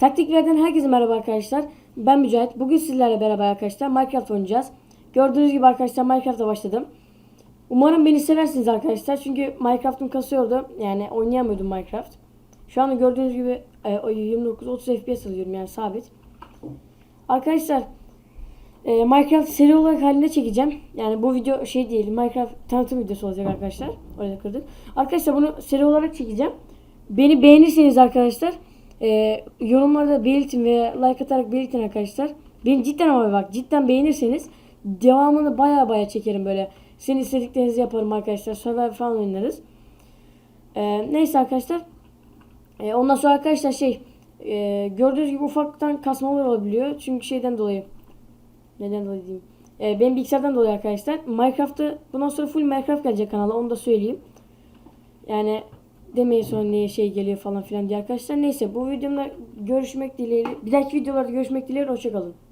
Tekrardan herkese merhaba arkadaşlar. Ben Mücahit. Bugün sizlerle beraber arkadaşlar Minecraft oynayacağız. Gördüğünüz gibi arkadaşlar Minecraft'a başladım. Umarım beni seversiniz arkadaşlar. Çünkü Minecraft'ım kasıyordu. Yani oynayamıyordum Minecraft. Şu anda gördüğünüz gibi e, 29-30 FPS alıyorum yani sabit. Arkadaşlar e, Minecraft seri olarak halinde çekeceğim. Yani bu video şey değil Minecraft tanıtım videosu olacak arkadaşlar. Orada kırdık. Arkadaşlar bunu seri olarak çekeceğim. Beni beğenirseniz arkadaşlar e, yorumlarda belirtin veya like atarak belirtin arkadaşlar. Beni cidden ama bak cidden beğenirseniz devamını baya baya çekerim böyle. Senin istediklerinizi yaparım arkadaşlar. Survivor falan oynarız. E, neyse arkadaşlar. E, ondan sonra arkadaşlar şey e, gördüğünüz gibi ufaktan kasmalar olabiliyor. Çünkü şeyden dolayı neden dolayı diyeyim. E, benim bilgisayardan dolayı arkadaşlar. Minecraft'ı bundan sonra full Minecraft gelecek kanala onu da söyleyeyim. Yani demeyin sonra neye şey geliyor falan filan diye arkadaşlar. Neyse bu videomda görüşmek dileğiyle. Bir dahaki videolarda görüşmek dileğiyle. Hoşçakalın.